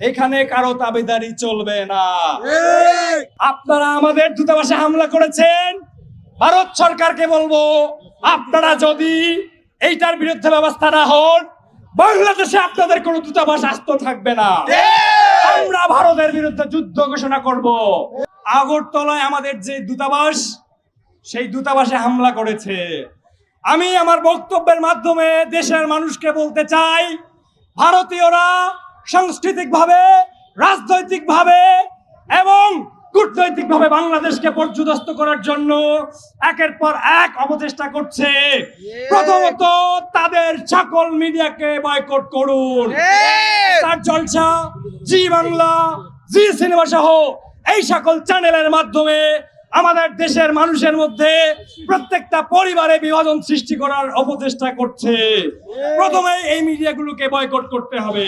এখানে কারও তাবেদারি চলবে না। আপনারা আমাদের দূতাবাসে হামলা করেছেন ভারত সরকারকে বলব আপনারা যদি এইটার বিরুদ্ধে ব্যবস্থা না হন বাংলাদেশে আপনাদের কোনো দূতাবাস আস্ত থাকবে না। আমরা ভারতের বিরুদ্ধে যুদ্ধ ঘোষণা করব। আগরতলায় আমাদের যে দূতাবাস সেই দূতাবাসে হামলা করেছে। আমি আমার বক্তব্যের মাধ্যমে দেশের মানুষকে বলতে চাই ভারতীয়রা সাংস্কৃতিকভাবে রাজনৈতিকভাবে এবং কূটনৈতিকভাবে বাংলাদেশকে পর্যদস্ত করার জন্য একের পর এক অপচেষ্টা করছে। প্রথমত তাদের সকল মিডিয়াকে বয়কট করুন। তার জলসা জি বাংলা জি সিনেমা সহ এই সকল চ্যানেলের মাধ্যমে আমাদের দেশের মানুষের মধ্যে প্রত্যেকটা পরিবারে বিভাজন সৃষ্টি করার অপচেষ্টা করছে। প্রথমে এই মিডিয়াগুলোকে বয়কট করতে হবে।